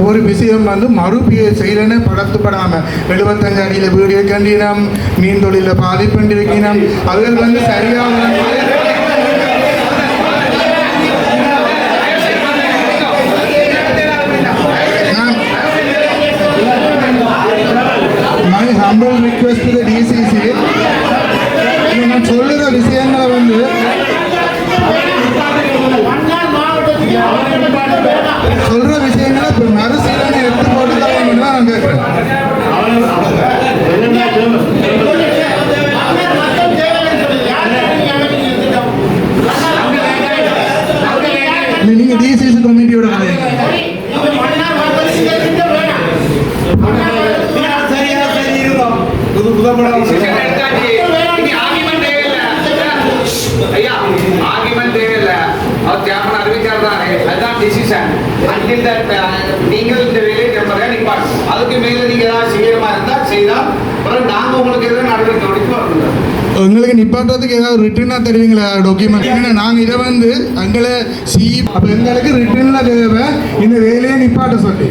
ஒரு விஷயம் வந்து மறுபியை செய்யலன்னு படத்துப்படாம எழுபத்தஞ்சு அடியில் வீடு கண்டினம் மீன் தொழிலில் பாதிப்பண்டிருக்கிறோம் அவர்கள் வந்து சரியாக சொல்ற my humble request to DCC நான் சொல்லுற விஷயங்களை வந்து சொல்ற விஷயம் வேலையை டெம்பரரியாக நிப்பாட்டு. அதுக்கு மேல நீங்கள் ஏதாவது செய்யறமா இருந்தால் செய்தால் நாங்கள் உங்களுக்கு நடவடிக்கை நிப்பாட்டுறதுக்கு ஏதாவது ரிட்டர்னாக தருவீங்களா டாக்குமெண்ட் ஏன்னா நாங்கள் இதை வந்து எங்களை சி அப்போ எங்களுக்கு ரிட்டர்னில் தேவை. இந்த வேலையை நிப்பாட்ட சொல்லி.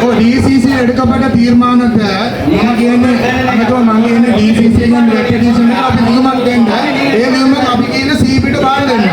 ஓ டிசிசி எடுக்கப்பட்ட தீர்மானத்தை நமக்கு என்ன நாங்கள் என்ன டிசிசி ரெக்கடிஷன் அப்படி நீங்கள் மாட்டேங்க ஏதுமே அப்படிக்கு சிபிட்டு பாருங்க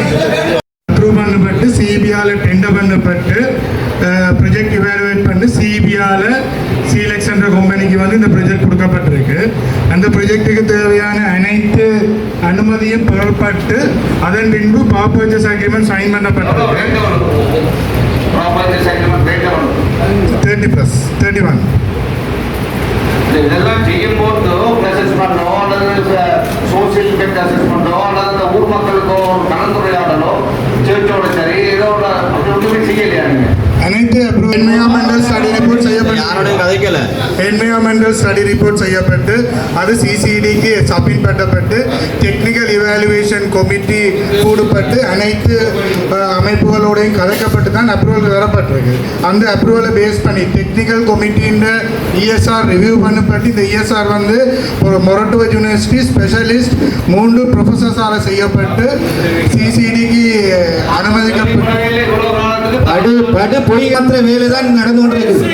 our அப்ரூவ் பண்ணப்பட்டு சிபிஆல டெண்டர் பண்ணப்பட்டு ப்ரொஜெக்ட் இவாலுவேட் பண்ணி சிபிஆல சீலெக்ஸ் என்ற கம்பெனிக்கு வந்து இந்த ப்ரொஜெக்ட் கொடுக்கப்பட்டிருக்கு. அந்த ப்ரொஜெக்டுக்கு தேவையான அனைத்து அனுமதியும் பெறப்பட்டு அதன் பின்பு பாப்பர்ச்சஸ் அக்ரிமெண்ட் சைன் பண்ணப்பட்டிருக்கு. அப்ரூவ் என்வயான்மெண்டல் ஸ்டடி ரிப்போர்ட் செய்யப்பட்டு என்வயான்மெண்டல் ஸ்டடி ரிப்போர்ட் செய்யப்பட்டு அது சிசிடிக்கு சப்மிட் பண்ணப்பட்டு டெக்னிக்கல் இவாலுவேஷன் கமிட்டி கூடப்பட்டு அனைத்து அமைப்புகளோடையும் கதைக்கப்பட்டு தான் அப்ரூவல் வரப்பட்டிருக்கு அந்த அப்ரூவலை பேஸ் பண்ணி டெக்னிக்கல் கமிட்டியின் இஎஸ்ஆர் ரிவ்யூ பண்ணப்பட்டு இந்த இஎஸ்ஆர் வந்து ஒரு மொரட்டுவ யூனிவர்சிட்டி ஸ்பெஷலிஸ்ட் மூன்று ப்ரொஃபஸர்ஸால் செய்யப்பட்டு சிசிடிக்கு அனுமதிக்கப்பட்டு அடு காலத்துக்கு படு பொய் கத்துற வேலை தான் நடந்து கொண்டிருக்குது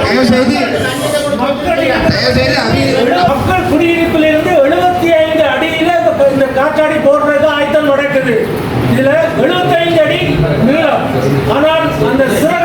தயவு செய்து தயவு செய்து அதி- மக்கள் குடியிருப்பிலிருந்து எழுபத்தி ஐந்து அடியில இந்த- இந்த காற்றாடி போடுறது ஆயத்தம் நடக்குது. இதுல எழுபத்தி ஐந்து அடி நீளம். ஆனால் அந்த சிறகுடைய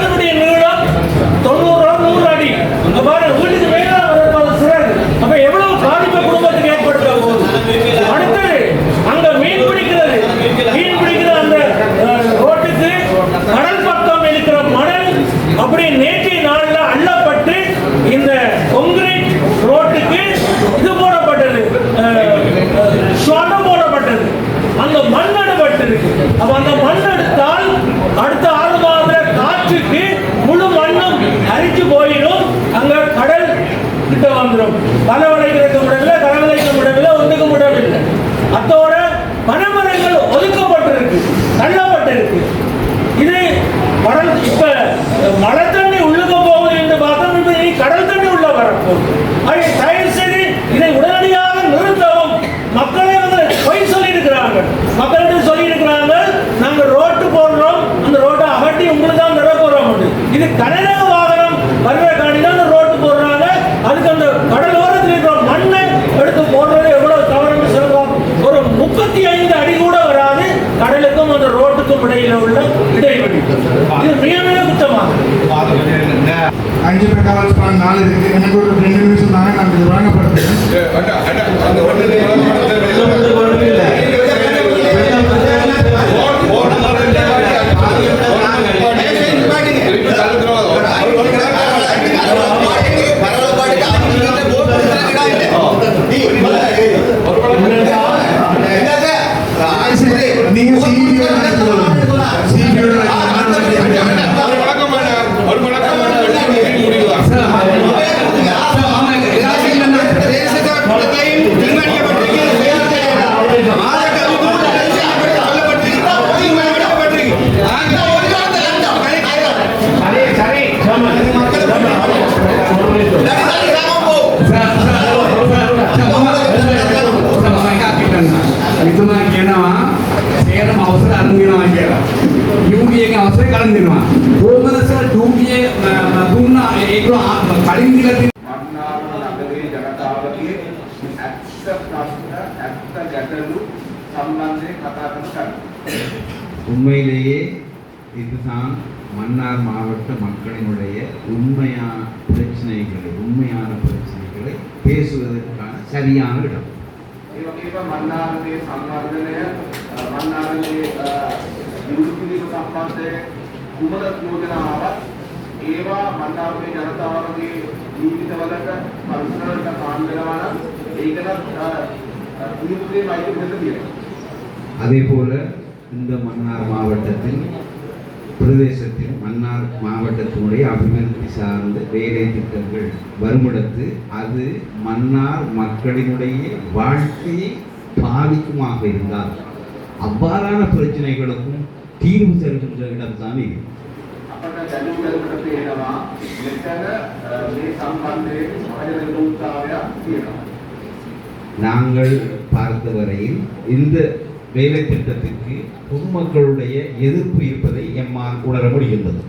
அப்ப அந்த மண் எடுத்தால் அடுத்த ஆறு மாத காற்றுக்கு முழு மண்ணும் அரிச்சு போயிடும். அங்க கடல் கிட்ட வந்துடும் பல வளைக்கிறதுக்கு முடியல கரவளைக்க முடியல ஒதுக்க முடியவில்லை அத்தோட பனைமரங்கள் ஒதுக்கப்பட்டிருக்கு. அஞ்சு பேர் காவல் நாலு இருக்கு. எனக்கு ஒரு ரெண்டு நிமிஷம் தானே நான் இது வழங்கப்படுது. අවසර අරන් දෙනවා කියලා. යූගියගේ අවසර කලින් දෙනවා. කොහොමද සර් යූගියේ දුන්නා ඒක කලින් දීලා තියෙන මන්නාර නගරේ ජනතාවගේ ඇත්ත ප්‍රශ්න ඇත්ත ගැටලු සම්බන්ධයෙන් කතා කරන உண்மையிலேயே இதுதான் மன்னார் மாவட்ட மக்களினுடைய உண்மையான பிரச்சனைகளை உண்மையான பிரச்சனைகளை பேசுவதற்கான சரியான இடம் ඒ වගේම මන්නාරගේ සංවර්ධනය අ, මන්නාරගේ විරුද්ධ කිරීම සම්බන්ධයෙන් කුමන යෝජනාවක් ඒවා මන්නාරගේ ජනතාවගේ ජීවිතවලට පරිසරවලට කාන් වෙනවා නම් ඒකත් විරුද්ධේ වෛද්‍ය වෙන්න තියෙනවා. அதே போல இந்த மன்னார் மாவட்டத்தில் பிரதேசத்தில் மன்னார் மாவட்டத்தினுடைய அபிவிருத்தி சார்ந்த வேலை திட்டங்கள் வருமிடத்து அது மன்னார் மக்களினுடைய வாழ்க்கையை பாதிக்குமாக இருந்தால் அவ்வாறான பிரச்சனைகளுக்கும் தீர்வு தருகின்ற இடம் தான் இது நாங்கள் பார்த்த வரையில் இந்த வேலை திட்டத்திற்கு பொதுமக்களுடைய எதிர்ப்பு இருப்பதை எம்மால் உணர முடிகின்றது.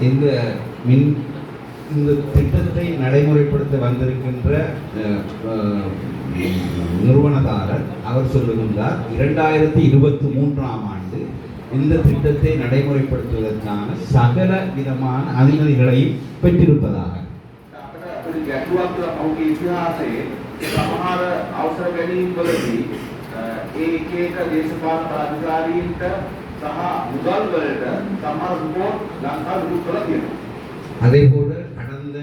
இந்த மின் இந்த திட்டத்தை நடைமுறைப்படுத்த வந்திருக்கின்ற நிறுவனதாரர் அவர் சொல்லுகின்றார் இரண்டாயிரத்தி இருபத்தி மூன்றாம் ஆண்டு இந்த திட்டத்தை நடைமுறைப்படுத்துவதற்கான சகல விதமான அனுமதிகளையும் பெற்றிருப்பதாக අපට අපේ ගැටලුවක් ඔහුගේ ඉතිහාසයේ සමහර අවසර ගැනීම් වලදී අ, ඒ එක එක දේශපාලන අධිකාරීන්ට සහ මුදල් වලට සමහර රිපෝට් ලංකාවේ විරුද්ධව තියෙනවා. அதே போல கடந்த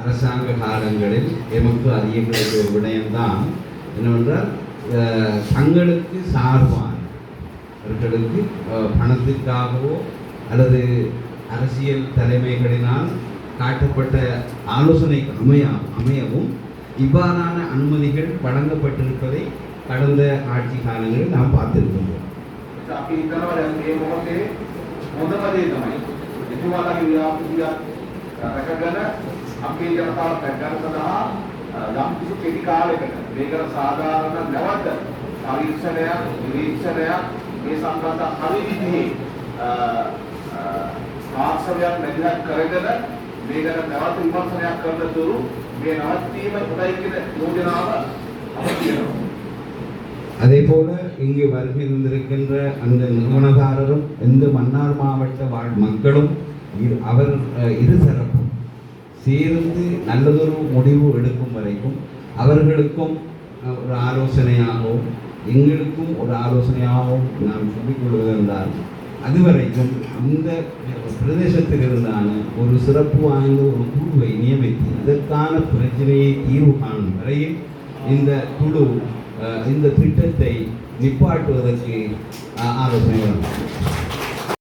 அரசாங்க காலங்களில் எமக்கு அறிய கிடைத்த ஒரு விடயம்தான் என்னவென்றால் அஹ், தங்களுக்கு சார்பான அவர்களுக்கு அஹ், பணத்திற்காகவோ அல்லது அரசியல் தலைமைகளினால் காட்டப்பட்ட ஆலோசனை அமைய அமையவும் இவ்வாறான அனுமதிகள் வழங்கப்பட்டிருப்பதை கடந்த ஆட்சி காலங்களில் நாம் பார்த்திருக்கின்றோம் අපි හිතනවා දැන් මේ මොහොතේ හොඳම දේ තමයි එතුමාලගේ ව්‍යාපෘතියක් රැකගෙන අපේ ජනතාව පැහැදිලි සඳහා යම් කිසි කෙටි කාලයකට මේකට සාධාරණ නැවත පරීක්ෂණයක් නිරීක්ෂණයක් මේ සම්බන්ධ හරි විදිහේ පාර්ශවයක් නැතිවක් කරගෙන මේකට නැවත විමර්ශනයක් කරන තුරු මේ නවත්වීම හොඳයි කියන යෝජනාව අපිට තියෙනවා அதே போல இங்கு வருகை இருந்திருக்கின்ற அந்த நிறுவனதாரரும் இந்த மன்னார் மாவட்ட வாழ் மக்களும் இரு- அவர் அஹ், இருதரப்பும் சேர்ந்து நல்லதொரு முடிவு எடுக்கும் வரைக்கும் அவர்களுக்கும் அஹ், ஒரு ஆலோசனையாகவும் எங்களுக்கும் ஒரு ஆலோசனையாகவும் நாம் சொல்லிக்கொள்வது என்றால் அதுவரைக்கும் அந்த பிரதேசத்தில் இருந்தான ஒரு சிறப்பு வாய்ந்த ஒரு குழுவை நியமித்து இதற்கான பிரச்சனையை தீர்வு காணும் வரையில் இந்த குழு இந்த திட்டத்தை நிப்பாட்டுவதற்கு ஆலோசனை வழங்கும்